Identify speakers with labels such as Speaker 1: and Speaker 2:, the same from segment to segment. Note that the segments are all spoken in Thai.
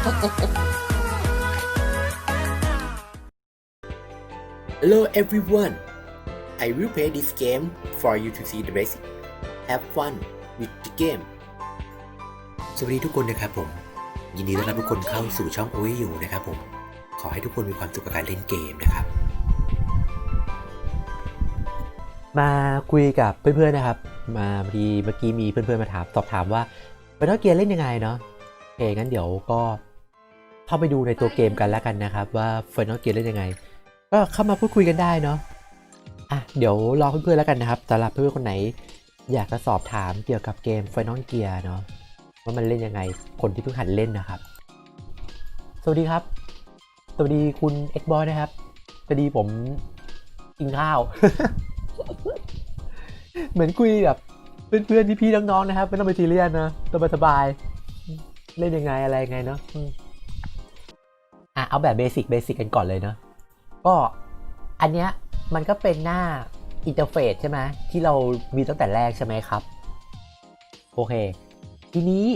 Speaker 1: Hello everyone. I will play this game for you to see the basic. Have fun with the game. สวัสดีทุกคนนะครับผม ยินดีต้อนรับทุกคนเข้าสู่ช่องโอ้ยอยู่นะครับผม ขอให้ทุกคนมีความสุขกับการเล่นเกมนะครับ
Speaker 2: มาคุยกับเพื่อนๆนะครับ มาพอดีเมื่อกี้มีเพื่อนๆมาถามสอบถามว่าเบ t เ e เกียร์เล่นยังไงเนาะโอเคงั้นเดี๋ยวก็ เข้าไปดูในตัวเกมกันแล้วกันนะครับ ว่าเฟน a เกียร์เล่นยังไง ก็เข้ามาพูดคุยกันได้เนาะอะเดี๋ยวรอเพื่อนๆแล้วกันนะครับสำหรับเพื่อนๆคนไหน อยากจะสอบถามเกี่ยวกับเกม Final Gear เนาะว่ามันเล่นยังไงคนที่เพิ่งหัดเล่นนะครับ สวัสดีครับ สวัสดีคุณ x b o y นะครับสวัสดีผมกินข้าว เหมือนคุยกับเพื่อนๆพี่ๆน้องๆนะครับไม่ต้องไปซีเรียสนะสบายๆเล่นยังไงอะไรยังไงเนาะ อะเอาแบบเบสิกเบสิกกันก่อนเลยเนาะก็อันเนี้ยมันก็เป็นหน้าอินเทอร์เฟซใช่ไหมที่เรามีตั้งแต่แรกใช่ไหมครับ โอเค ทีนี้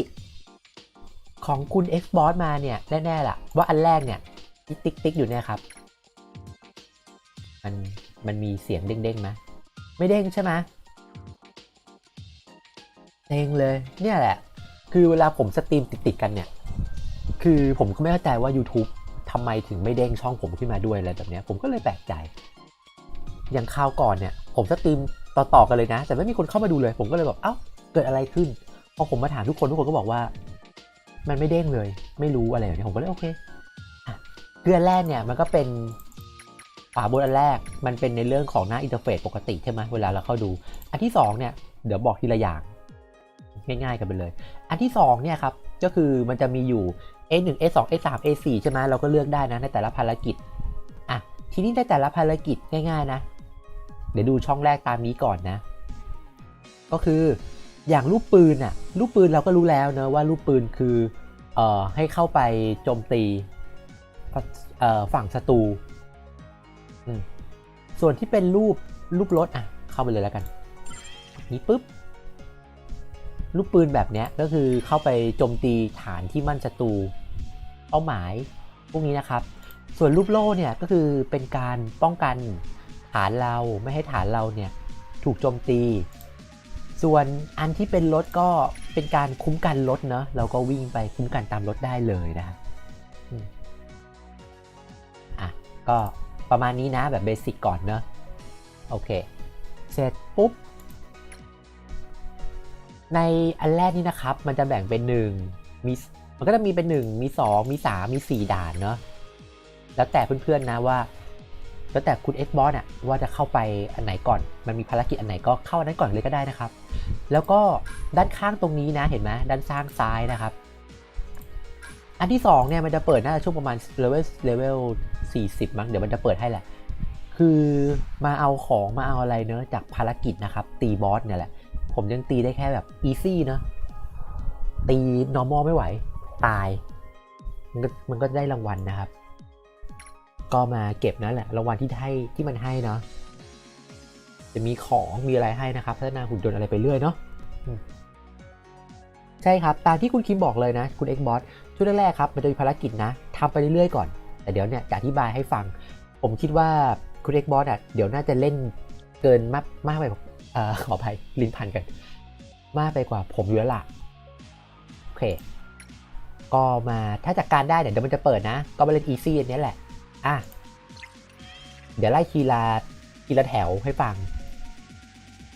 Speaker 2: ของคุณ Xbox มาเนี่ยแน่ๆล่ะ ว่าอันแรกเนี่ยติ๊กติ๊กอยู่เนี่ยครับ มันมันมีเสียงเด้งๆไหมไม่เด้งใช่ไหมเด้งเลย เนี่ยแหละ คือเวลาผมสตรีมติดๆกันเนี่ย คือผมก็ไม่เข้าใจว่า YouTube ทำไมถึงไม่เด้งช่องผมขึ้นมาด้วยอะไรแบบนี้ผมก็เลยแปลกใจ อย่างคราวก่อนเนี่ย ผมสตรีมต่อๆกันเลยนะ แต่ไม่มีคนเข้ามาดูเลย ผมก็เลยแบบเอ้าเกิดอะไรขึ้นพอผมมาถามทุกคนทุกคนก็บอกว่า มันไม่เด้งเลย ไม่รู้อะไรแบบนี้ผมก็เลยโอเคอะคืออันแรกเนี่ยมันก็เป็นฝาบนอันแรกมันเป็นในเรื่องของหน้าอินเทอร์เฟซปกติใช่ไหมเวลาเราเข้าดู อันที่สองเนี่ยเดี๋ยวบอกทีละอย่างง่ายๆกันไปเลย อันที่สองเนี่ยครับก็คือมันจะมีอยู่ A1 A2 A3 A4 ใช่ไหมเราก็เลือกได้นะในแต่ละภารกิจอะทีนี้ในแต่ละภารกิจง่ายๆนะ เดี๋ยวดูช่องแรกตามนี้ก่อนนะ ก็คืออย่างลูกปืนอะลูกปืนเราก็รู้แล้วเนะว่าลูกปืนคือเอ่อให้เข้าไปโจมตีเอ่อฝั่งศัตรูส่วนที่เป็นรูปรูปรถอะเข้าไปเลยแล้วกัน นี้ปุ๊บ ลูกปืนแบบนี้ก็คือเข้าไปโจมตีฐานที่มั่นศัตรูเป้าหมายพวกนี้นะครับ ส่วนรูปโล่เนี่ยก็คือเป็นการป้องกันฐานเราไม่ให้ฐานเราเนี่ยถูกโจมตี ส่วนอันที่เป็นรถก็เป็นการคุ้มกันรถเนาะเราก็วิ่งไปคุ้มกันตามรถได้เลยนะครับอะก็ประมาณนี้นะแบบเบสิกก่อนเนาะโอเค เสร็จปุ๊บ ในอันแรกนี่นะครับ มันจะแบ่งเป็น1มีมันก็จะมีเป็น 1 มี 2 มี 3 มี 4 ด่านเนาะแล้วแต่เพื่อนๆนะว่า แล้วแต่คุณ Xbox อะว่าจะเข้าไปอันไหนก่อน มันมีภารกิจอันไหนก็เข้าอันนั้นก่อนเลยก็ได้นะครับ แล้วก็ด้านข้างตรงนี้นะเห็นไหมด้านข้างซ้ายนะครับ อันที่2เนี่ยมันจะเปิดน่าจะช่วงประมาณเลเวลเลเวล40 มั้งเดี๋ยวมันจะเปิดให้แหละคือมาเอาของมาเอาอะไรเนอะจากภารกิจนะครับ ตีบอสเนี่ยแหละ ผมยังตีได้แค่แบบอีซี่เนอะตี normal ไม่ไหว ตาย มันก็มันก็ได้รางวัลนะครับ ก็มาเก็บนั่นแหละ รางวัลที่ให้ที่มันให้เนาะจะมีของมีอะไรให้นะครับพัฒนาหุ่นยนต์อะไรไปเรื่อยเนาะใช่ครับ ตามที่คุณคิมบอกเลยนะ คุณ Xbox ช่วงแรกๆครับ มันจะมีภารกิจนะทำไปเรื่อยๆก่อน แต่เดี๋ยวเนี่ยจะอธิบายให้ฟัง ผมคิดว่าคุณ Xbox อะเดี๋ยวน่าจะเล่นเกินมากมากไป อขออภัยลิ้นพันกัน มากไปกว่าผมอยู่แล้วล่ะโอเค ก็มาถ้าจัดการได้เนี่ยเดี๋ยวมันจะเปิดนะ ก็มาเล่นอีซี่อันนี้แหละ อะ เดี๋ยวไล่ทีละทีละแถวให้ฟัง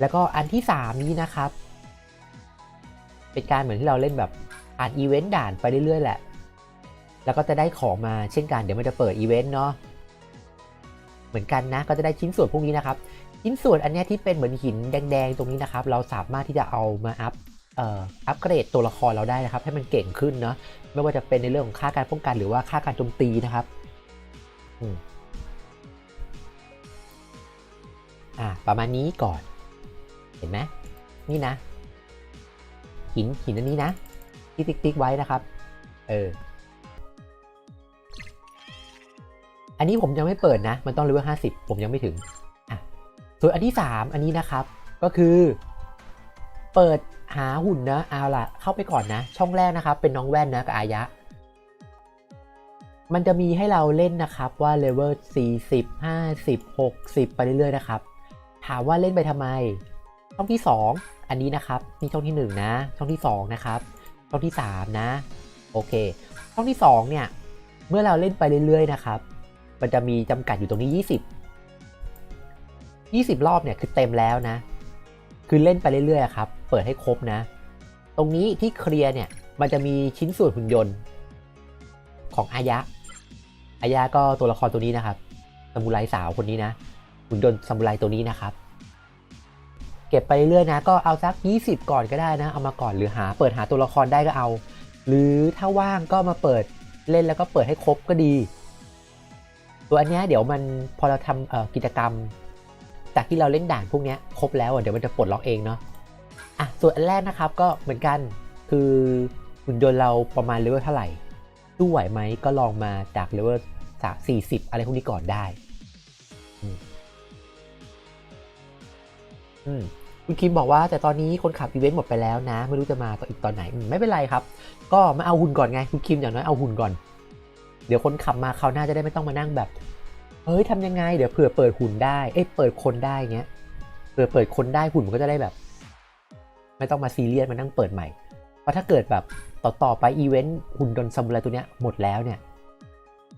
Speaker 2: แล้วก็อันที่3นี้นะครับ เป็นการเหมือนที่เราเล่นแบบอ่านอีเวนต์ด่านไปเรื่อยๆแหละ แล้วก็จะได้ของมาเช่นกัน เดี๋ยวมันจะเปิดอีเวนต์เนาะ เหมือนกันนะ ก็จะได้ชิ้นส่วนพวกนี้นะครับ ชิ้นส่วนอันนี้ที่เป็นเหมือนหินแดง ๆ ตรงนี้นะครับ เราสามารถที่จะเอามาอัพเอ่ออัปเกรดตัวละครเราได้นะครับ ให้มันเก่งขึ้นเนาะไม่ว่าจะเป็นในเรื่องของค่าการป้องกันหรือว่าค่าการโจมตีนะครับอืมอะประมาณนี้ก่อน เห็นไหมนี่นะ หินหินอันนี้นะที่ติ๊กติ๊กไว้นะครับ เอออันนี้ผมยังไม่เปิดนะ มันต้องเลเวลห้าสิบผมยังไม่ถึง ส่วนอันที่สามอันนี้นะครับก็คือ เปิดหาหุ่นนะเอาล่ะเข้าไปก่อนนะ ช่องแรกนะครับ เป็นน้องแว่นนะกับอายะ มันจะมีให้เราเล่นนะครับว่าเลเวล40 50 60 ไปเรื่อยๆนะครับ ถามว่าเล่นไปทำไม ช่องที่ 2 อันนี้นะครับนี่ช่องที่ 1 นะ ช่องที่ 2 นะครับ ช่องที่ 3 นะ โอเค ช่องที่ 2 เนี่ย เมื่อเราเล่นไปเรื่อยๆนะครับ มันจะมีจำกัดอยู่ตรงนี้ 20 20 รอบเนี่ยคือเต็มแล้วนะ คือเล่นไปเรื่อยๆครับ เปิดให้ครบนะ ตรงนี้ที่เคลียร์เนี่ย มันจะมีชิ้นส่วนหุ่นยนต์ ของอายะ อายะก็ตัวละครตัวนี้นะครับซามูไรสาวคนนี้นะ หุ่นยนต์ซามูไรตัวนี้นะครับ เก็บไปเรื่อยๆนะ ก็เอาสัก 20 ก่อนก็ได้นะ เอามาก่อนหรือหา เปิดหาตัวละครได้ก็เอา หรือถ้าว่างก็มาเปิดเล่นแล้วก็เปิดให้ครบก็ดี ตัวอันนี้เดี๋ยวมันพอเราทำกิจกรรม จากที่เราเล่นด่านพวกนี้ครบแล้วเดี๋ยวมันจะปลดล็อกเองเนาะอะส่วนอันแรกนะครับก็เหมือนกันคือหุ่นยนต์เราประมาณเลเวลเท่าไหร่สู้ไหวไหมก็ลองมาจากเลเวลสามสี่สิบอะไรพวกนี้ก่อนได้อืมคุณคิมบอกว่าแต่ตอนนี้คนขับอีเวนต์หมดไปแล้วนะ ไม่รู้จะมาต่ออีกตอนไหนไม่เป็นไรครับ ก็มาเอาหุ่นก่อนไงคุณคิมอย่างน้อยเอาหุ่นก่อน เดี๋ยวคนขับมาคราวหน้าจะได้ไม่ต้องมานั่งแบบ เฮ้ยทำยังไงเดี๋ยวเผื่อเปิดหุ่นได้เอ้ยเปิดคนได้เงี้ยเผื่อเปิดคนได้หุ่นมันก็จะได้แบบ ไม่ต้องมาซีเรียสมานั่งเปิดใหม่เพราะถ้าเกิดแบบต่อต่อไปอีเวนต์หุ่นยนต์ซามูไรตัวเนี้ยหมดแล้วเนี่ย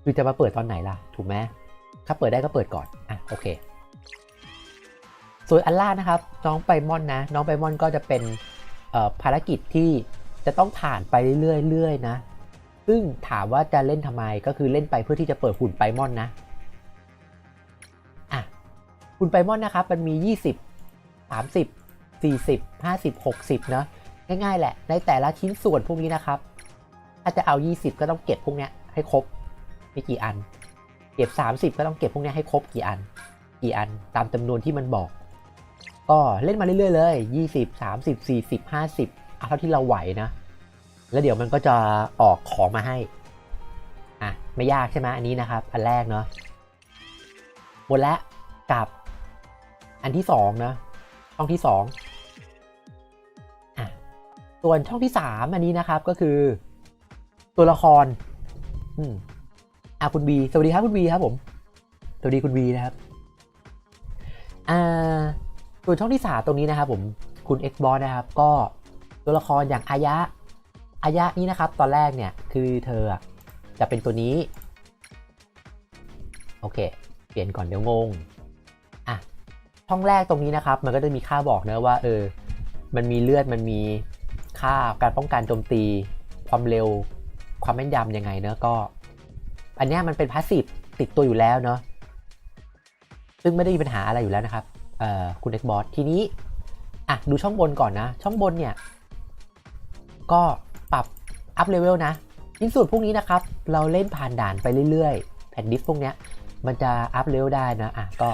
Speaker 2: คือจะมาเปิดตอนไหนล่ะ ถูกไหมถ้าเปิดได้ก็เปิดก่อนอะโอเค ส่วนอัลล่านะครับ น้องไปมอนนะ น้องไปมอนก็จะเป็นภารกิจที่จะต้องผ่านไปเรื่อยๆนะ ซึ่งถามว่าจะเล่นทำไมก็คือเล่นไปเพื่อที่จะเปิดหุ่นไปมอนนะ หุ่นไปมอนนะครับ มันมี 20 30 40 50 60 เนอะง่ายๆ แหละ ในแต่ละชิ้นส่วนพวกนี้นะครับ ถ้าจะเอา 20 ก็ต้องเก็บพวกเนี้ยให้ครบมีกี่อัน เก็บ 30 ก็ต้องเก็บพวกเนี้ยให้ครบกี่อัน กี่อันตามจำนวนที่มันบอก ก็เล่นมาเรื่อยๆเลย 20 30 40 50เอาเท่าที่เราไหวนะ แล้วเดี๋ยวมันก็จะออกของมาให้อะไม่ยากใช่ไหมอันนี้นะครับ อันแรกเนาะหมดแล้วกับ อันที่สองนะช่องที่สองส่วนช่องที่สามอันนี้นะครับก็คือ ตัวละคร อืมอะคุณบีสวัสดีครับคุณบีครับผมสวัสดีคุณบีนะครับอ่าส่วนช่องที่สามตรงนี้นะครับ ผมคุณ Xbox นะครับ ก็ตัวละครอย่างอายะอายะนี้นะครับ ตอนแรกเนี่ยคือเธอจะเป็นตัวนี้ โอเค เปลี่ยนก่อนเดี๋ยวงง ช่องแรกตรงนี้นะครับ มันก็จะมีค่าบอกเนะว่าเออ มันมีเลือดมันมีค่าการป้องกันโจมตี ความเร็ว ความแม่นยำยังไงเนอะก็ อันเนี้ยมันเป็นพาสซีฟติดตัวอยู่แล้วเนาะซึ่งไม่ได้มีปัญหาอะไรอยู่แล้วนะครับเอ่อคุณ Xbox ทีนี้อะดูช่องบนก่อนนะ ช่องบนเนี่ย ก็ปรับอัพเลเวลนะชิ้นส่วนพวกนี้นะครับ เราเล่นผ่านด่านไปเรื่อยๆ แผ่นดิสพวกเนี้ย มันจะอัพเลเวลได้นะ อะ ก็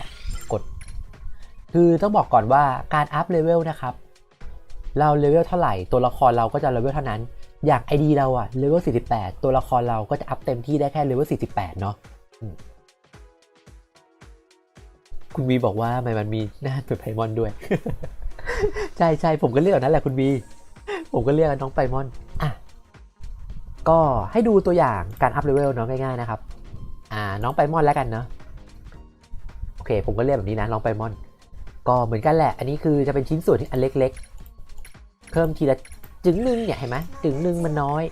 Speaker 2: คือต้องบอกก่อนว่าการอัพเลเวลนะครับ เราเลเวลเท่าไหร่ตัวละครเราก็จะเลเวลเท่านั้น อย่าง ID เราอะเลเวล48 ตัวละครเราก็จะอัพเต็มที่ได้แค่เลเวล48 เนาะคุณวีบอกว่ามันมันมีหน้าเป็นไพมอนด้วย ใช่ใช่ผมก็เรียกแบบนั้นแหละคุณวีผมก็เรียกน้องไพมอนอะก็ให้ดูตัวอย่างการอัพเลเวลเนาะง่ายๆนะครับ อ่าน้องไปมอนแล้วกันเนาะโอเค ผมก็เรียกแบบนี้นะน้องไปมอน ก็เหมือนกันแหละ อันนี้คือจะเป็นชิ้นส่วนที่อันเล็กๆ เพิ่มทีละจึงหนึ่งเนี่ยเห็นไหมจึงหนึ่งมันน้อย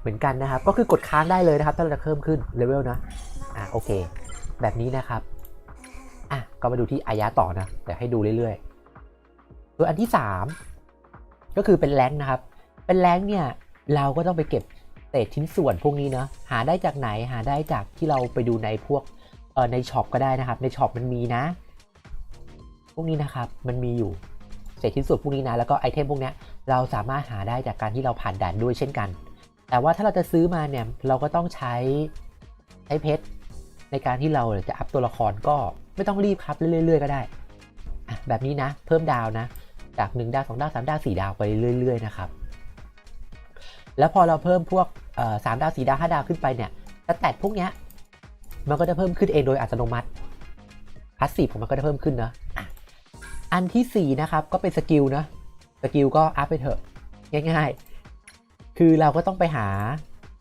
Speaker 2: เหมือนกันนะครับ ก็คือกดค้างได้เลยนะครับ ถ้าเราจะเพิ่มขึ้นเลเวลนะ อ่าโอเค แบบนี้นะครับ อะก็มาดูที่อายะต่อนะ เดี๋ยวให้ดูเรื่อยๆตัวอันที่ 3 ก็คือเป็นแรงนะครับ เป็นแรงเนี่ยเราก็ต้องไปเก็บเศษชิ้นส่วนพวกนี้เนาะหาได้จากไหน หาได้จากที่เราไปดูในพวกเออในช็อปก็ได้นะครับ ในช็อปมันมีนะ วกนี้นะครับมันมีอยู่เศษชิ้นส่วนพวกนี้นะแล้วก็ไอเทมพวกนี้เราสามารถหาได้จากการที่เราผ่านด่านด้วยเช่นกัน แต่ว่าถ้าเราจะซื้อมาเนี่ยเราก็ต้องใช้ใช้เพชรในการที่เราจะอัพตัวละครก็ไม่ต้องรีบครับเรื่อยๆก็ได้แบบนี้นะ เพิ่มดาวนะ จาก 1 ดาว 2 ดาว 3 ดาว 4 ดาวไปเรื่อย ๆ นะครับ แล้วพอเราเพิ่มพวกสามดาวสี่ดาวห้าดาวขึ้นไปเนี่ยสแตทพวกเนี้ยมันก็จะเพิ่มขึ้นเองโดยอัตโนมัติพาสซีฟของมันก็จะเพิ่มขึ้นนะ อันที่ 4 นะครับ ก็เป็นสกิลนะสกิลก็อัพไปเถอะ ง่ายๆ คือเราก็ต้องไปหา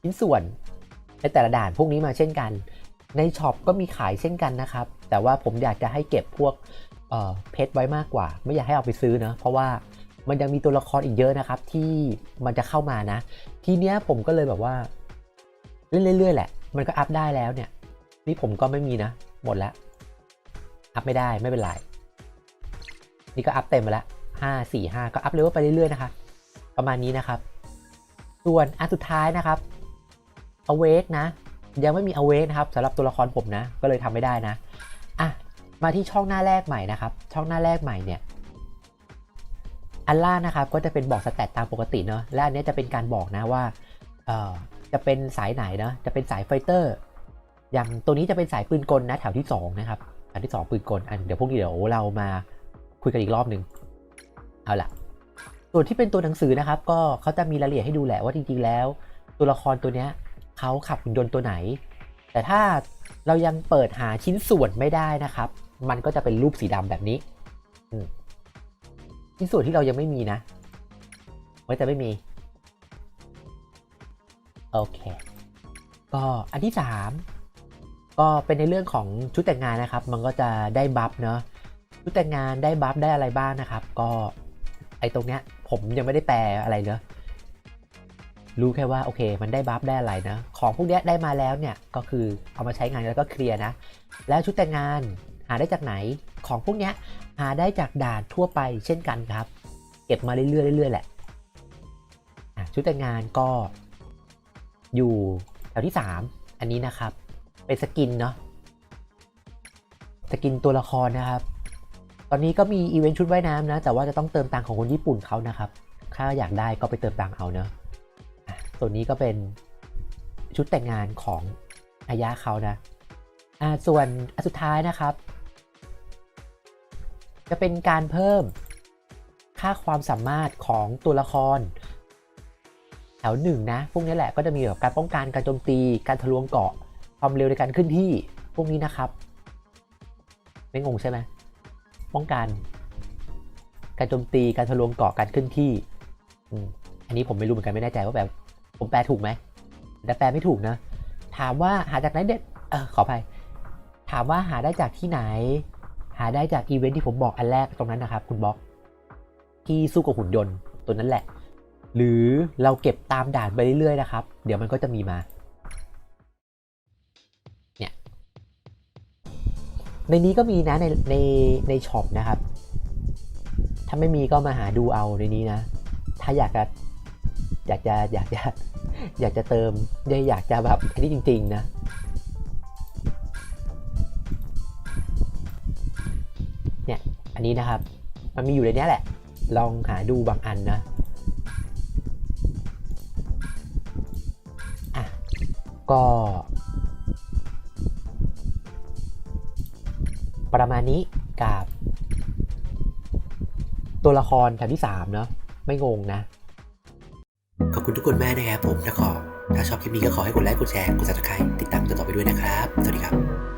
Speaker 2: ชิ้นส่วนในแต่ละด่านพวกนี้มาเช่นกัน ในช็อปก็มีขายเช่นกันนะครับ แต่ว่าผมอยากจะให้เก็บพวกเเพชรไว้มากกว่า ไม่อยากให้เอาไปซื้อนะเพราะว่ามันยังมีตัวละครอีกเยอะนะครับ ที่มันจะเข้ามานะ ทีเนี้ยผมก็เลยแบบว่า เล่นเรื่อยๆแหละ มันก็อัพได้แล้วเนี่ย นี่ผมก็ไม่มีนะ หมดแล้วอัพไม่ได้ไม่เป็นไร นี่ก็อัพเต็มไปแล้วห้าสี่ห้าก็อัพเลเวลไปเรื่อยๆนะคะประมาณนี้นะครับ ส่วนอันสุดท้ายนะครับ awake นะ ยังไม่มี awake นะครับสำหรับตัวละครผมนะ ก็เลยทำไม่ได้นะอะมาที่ช่องหน้าแรกใหม่นะครับ ช่องหน้าแรกใหม่เนี่ยอันล่างนะครับก็จะเป็นบอกสแตตตามปกติเนาะและอันนี้จะเป็นการบอกนะว่าเอ่อจะเป็นสายไหนเนาะจะเป็นสายไฟเตอร์ อย่างตัวนี้จะเป็นสายปืนกลนะแถวที่2นะครับแถวที่ 2 ปืนกลอันเดี๋ยวพวกนี้เดี๋ยวเรามา คุยกันอีกรอบหนึ่งเอาล่ะ ส่วนที่เป็นตัวหนังสือนะครับ ก็เขาจะมีรายละเอียดให้ดูแหละว่าจริงๆแล้ว ตัวละครตัวเนี้ยเขาขับหุ่นยนต์ตัวไหน แต่ถ้าเรายังเปิดหาชิ้นส่วนไม่ได้นะครับ มันก็จะเป็นรูปสีดำแบบนี้ชิ้นส่วนที่เรายังไม่มีนะไว้แต่ไม่มีโอเค ก็อันที่ 3 ก็เป็นในเรื่องของชุดแต่งงานนะครับ มันก็จะได้บัฟเนาะ ชุดแต่งงานได้บัฟได้อะไรบ้างนะครับ ก็ไอตรงเนี้ยผมยังไม่ได้แปลอะไรเนอะรู้แค่ว่าโอเค มันได้บัฟได้อะไรนะ ของพวกเนี้ยได้มาแล้วเนี่ยก็คือเอามาใช้งานแล้วก็เคลียร์นะ แล้วชุดแต่งงานหาได้จากไหน ของพวกเนี้ยหาได้จากด่านทั่วไปเช่นกันครับ เก็บมาเรื่อยๆเรื่อยๆแหละอะชุดแต่งงานก็อยู่แถวที่ 3 อันนี้นะครับ เป็นสกินเนาะสกินตัวละครนะครับ ตอนนี้ก็มีอีเวนต์ชุดว่ายน้ำนะ แต่ว่าจะต้องเติมตังของคนญี่ปุ่นเขานะครับ ถ้าอยากได้ก็ไปเติมตังเอาเนะอะส่วนนี้ก็เป็นชุดแต่งงานของอายะเขานะอ่าส่วนอันสุดท้ายนะครับ จะเป็นการเพิ่มค่าความสามารถของตัวละคร แถวหนึ่งนะ พวกนี้แหละก็จะมีแบบการป้องกันการโจมตี การทะลวงเกาะ ความเร็วในการขึ้นที่ พวกนี้นะครับ ไม่งงใช่ไหม ป้องกัน การโจมตีการทะลวงเกาะการขึ้นที่อันนี้ผมไม่รู้เหมือนกันไม่แน่ใจว่าแบบผมแปลถูกไหมแต่แปลไม่ถูกนะ ถามว่าหาจากไหนเด็ดเออขออภัยถามว่าหาได้จากที่ไหน หาได้จากอีเวนท์ที่ผมบอกอันแรกตรงนั้นนะครับ คุณบล็อก ที่สู้กับหุ่นยนต์ตัวนั้นแหละ หรือเราเก็บตามด่านไปเรื่อยๆนะครับ เดี๋ยวมันก็จะมีมา ในนี้ก็มีนะในในในช็อปนะครับ ถ้าไม่มีก็มาหาดูเอาในนี้นะ ถ้าอยากจะอยากจะอยากจะอยากจะเติมอยากจะแบบอันนี้จริง ๆ นะเนี่ยอันนี้นะครับ มันมีอยู่ในนี้แหละ ลองหาดูบางอันนะอะก็ ประมาณนี้กับ ตัวละครแถวที่ 3 เนาะไม่งงนะ
Speaker 1: ขอบคุณทุกคนแม่นะครับผมนะขอถ้าชอบคลิปนี้ก็ขอให้กดไลค์กดแชร์กดซับสไครต์ติดตามตัวต่อไปด้วยนะครับ สวัสดีครับ